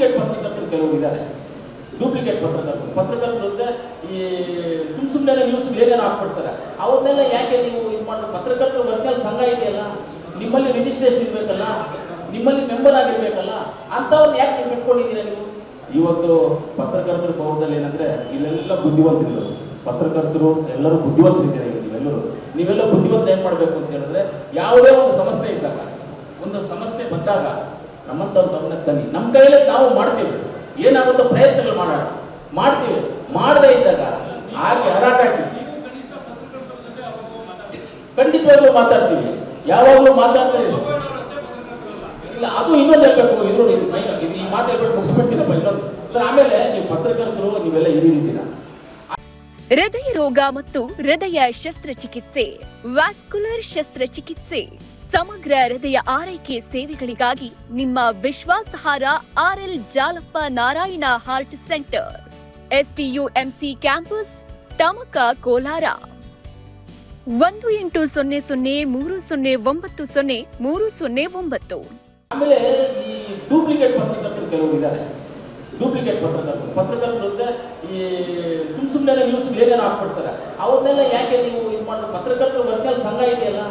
Duplicate ಪತ್ರಕರ್ತರು ಕೆಲವರು ಇದ್ದಾರೆ. ಡೂಪ್ಲಿಕೇಟ್ ಪತ್ರಕರ್ತರು. ಪತ್ರಕರ್ತರು ಅಂದ್ರೆ ಈ ಸುಮ್ ಸುಮ್ಮನೆ ನ್ಯೂಸ್ ಏನೇನು ಹಾಕ್ಬಿಡ್ತಾರೆ. ಅವ್ರನ್ನೆಲ್ಲ ಯಾಕೆ ನೀವು ಇದು ಮಾಡಿ, ಪತ್ರಕರ್ತರು ವರ್ಗಲ್ ಸಂಘ ಇದೆಯಲ್ಲ? ನಿಮ್ಮಲ್ಲಿ ರಿಜಿಸ್ಟ್ರೇಷನ್ ಇರಬೇಕಲ್ಲ? ನಿಮ್ಮಲ್ಲಿ ಮೆಂಬರ್ ಆಗಿರ್ಬೇಕಲ್ಲ? ಅಂತವ್ರನ್ನ ಯಾಕೆ ನೀವು ಬಿಟ್ಕೊಂಡಿದ್ದೀರಾ ನೀವು? ಇವತ್ತು ಪತ್ರಕರ್ತರ ಪೌರದಲ್ಲಿ ಏನಂದ್ರೆ ಇಲ್ಲೆಲ್ಲ ಬುದ್ಧಿವಂತರು ಪತ್ರಕರ್ತರು ಎಲ್ಲರೂ ಬುದ್ಧಿವಂತರಿದ್ದೀರಾ ನೀವೆಲ್ಲರೂ? ನೀವೆಲ್ಲ ಬುದ್ಧಿವಂತ ಏನ್ ಮಾಡ್ಬೇಕು ಅಂತ ಹೇಳಿದ್ರೆ ಯಾವುದೇ ಒಂದು ಸಮಸ್ಯೆ ಇದ್ದಾಗ, ಒಂದು ಸಮಸ್ಯೆ ಬಂದಾಗ ನಮ್ಮಂಥವ್ರ ಗಮನಕ್ಕೆ ತನ್ನಿ ನಮ್ಮ ಕೈಯಲ್ಲಿ ನಾವು ಮಾಡ್ತೀವಿ. ಏನಾಗುತ್ತೋ ಪ್ರಯತ್ನಗಳು ಮಾಡೋಣ. ಮಾಡ್ತೀವಿ. ಮಾಡದೇ ಇದ್ದಾಗ ಹಾಗೆ ಹರಾಟ ಖಂಡಿತವಾಗ್ಲೂ ಮಾತಾಡ್ತೀವಿ. ಯಾವಾಗಲೂ ಮಾತಾಡ್ತೀವಿ. ಇಲ್ಲ, ಅದು ಇನ್ನೊಂದು ಹೇಳ್ಬೇಕು. ಇದು ಇದು ಈ ಮಾತು ಹೇಳ್ಬಿಟ್ಟು ಮುಗಿಸ್ಬಿಡ್ತೀನಪ್ಪ ಇನ್ನೊಂದು. ಸರ್, ಆಮೇಲೆ ನೀವು ಪತ್ರಕರ್ತರು, ನೀವೆಲ್ಲ ಹಿರಿಯಿದ್ದೀರಾ ಹೃದಯ ರೋಗ ಮತ್ತು ಹೃದಯ ಶಸ್ತ್ರಚಿಕಿತ್ಸೆ. ವ್ಯಾಸ್ಕುಲರ್ ಶಸ್ತ್ರಚಿಕಿತ್ಸೆ. ಸಮಗ್ರ ಹೃದಯ ಆರೈಕೆ ಸೇವೆಗಳಿಗಾಗಿ ನಿಮ್ಮ ವಿಶ್ವಾಸಾರ್ಹ RL Jalappa Narayana heart centre. STUMC campus, Tamaka Kolar. ಒಂದು ಎಂಟು ಸೊನ್ನೆ ಸೊನ್ನೆ ಮೂರು ಸೊನ್ನೆ ಒಂಬತ್ತು ಸೊನ್ನೆ ಮೂರು ಸೊನ್ನೆ ಒಂಬತ್ತು. ಆಮೇಲೆ ಈ ಡೂಪ್ಲಿಕೇಟ್ ಪತ್ರಕರ್ತರು ಕೆಲವರು ಇದ್ದಾರೆ. ಡೂಪ್ಲಿಕೇಟ್ ಪತ್ರಕರ್ತರು. ಪತ್ರಕರ್ತರು ಅಂದ್ರೆ ಈ ಸುಮ್ ಸುಮ್ಮನೆ ನ್ಯೂಸ್ ಏನೇನು ಹಾಕ್ಬಿಡ್ತಾರೆ. ಅವ್ರನ್ನೆಲ್ಲ ಯಾಕೆ ನೀವು ಇದು ಮಾಡಿ ಪತ್ರಕರ್ತರು ವರ್ಗಲ್ ಸಂಘ ಇದೆಯಲ್ಲ?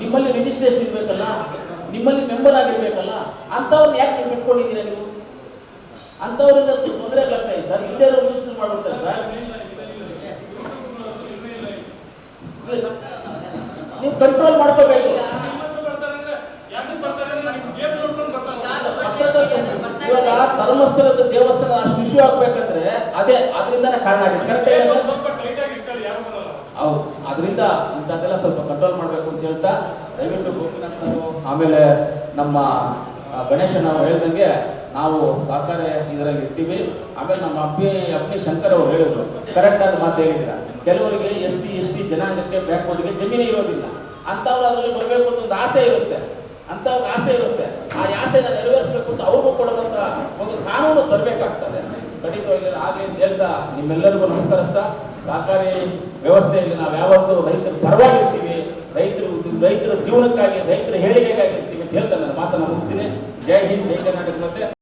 ನಿಮ್ಮಲ್ಲಿ ರಿಜಿಸ್ಟ್ರೇಷನ್ ಇರಬೇಕಲ್ಲ, ನಿಮ್ಮಲ್ಲಿ ಮೆಂಬರ್ ಆಗಿರ್ಬೇಕಲ್ಲ ಅಂಥವ್ರನ್ನ ಯಾಕೆ ನೀವು ಬಿಟ್ಕೊಂಡಿದ್ದೀರಾ ನೀವು? ಅಂಥವ್ರಿಂದ ತೊಂದರೆ ಆಗ್ತಾ ಇದೆ ಸರ್, ಇಲ್ಲದೇ ಇರೋ ಮಾಡ್ಬಿಡ್ತಾರೆ ಸರ್. ನೀವು ಕಂಟ್ರೋಲ್ ಮಾಡ್ಕೋಬೇಕು. ಇವಾಗ ಧರ್ಮಸ್ಥಳದ ದೇವಸ್ಥಾನ ಅಷ್ಟು ಇಶ್ಯೂ ಆಗ್ಬೇಕಂದ್ರೆ ಅದೇ, ಅದರಿಂದನೇ ಕಾರಣ ಆಗಿದೆ. ಕರೆಕ್ಟ್ ಅದರಿಂದ ಇಂಥದ್ದೆಲ್ಲ ಸ್ವಲ್ಪ ಕಂಟ್ರೋಲ್ ಮಾಡಬೇಕು ಅಂತ ಹೇಳ್ತಾ ದಯವಿಟ್ಟು ಗೋಪಿನಾಥ್ ಸರ್, ಆಮೇಲೆ ನಮ್ಮ ಗಣೇಶನ ಗಣೇಶ ನಾವು ಹೇಳ್ದಂಗೆ ನಾವು ಸಹಕಾರ ಇದರಲ್ಲಿ ಇರ್ತೀವಿ ಆಮೇಲೆ ನಮ್ಮ ಅಪ್ಪಿ ಅಪ್ಪಿ ಶಂಕರ್ ಅವರು ಹೇಳಿದ್ರು. ಕರೆಕ್ಟ್ ಆಗಿ ಮಾತು ಹೇಳಿದ್ರ ಕೆಲವರಿಗೆ ಎಸ್ ಸಿ ಎಸ್ ಟಿ ಜನಾಂಗಕ್ಕೆ ಬ್ಯಾಕ್ವರ್ಡ್ಗೆ ಜಮೀನೇ ಇರೋದಿಲ್ಲ. ಅಂಥವ್ರು ಅದರಲ್ಲಿ ಬರಬೇಕು ಅಂತ ಒಂದು ಆಸೆ ಇರುತ್ತೆ. ಅಂಥವ್ರಿಗೆ ಆಸೆ ಇರುತ್ತೆ. ಆ ಆಸೆನ ನೆರವೇರಿಸಬೇಕು ಅಂತ ಅವ್ರಿಗೂ ಕೊಡುವಂತ ಒಂದು ಕಾನೂನು ತರಬೇಕಾಗ್ತದೆ. ಖಂಡಿತವಾಗಿ ಆಗಲಿ ಅಂತ ಹೇಳ್ತಾ ನಿಮ್ಮೆಲ್ಲರಿಗೂ ನಮಸ್ಕರಿಸ್ತಾ ಸಹಕಾರಿ ವ್ಯವಸ್ಥೆಯಲ್ಲಿ ನಾವು ಯಾವತ್ತೂ ರೈತರ ಪರವಾಗಿರ್ತೀವಿ, ರೈತರು ರೈತರ ಜೀವನಕ್ಕಾಗಿ, ರೈತರ ಹೇಳಿಕೆಗಾಗಿರ್ತೀವಿ ಅಂತ ಹೇಳ್ತಾ ನನ್ನ ಮಾತನ್ನು ಮುಗಿಸ್ತೀನಿ. ಜೈ ಹಿಂದ್, ಜೈ ಕರ್ನಾಟಕ ಮತ್ತೆ.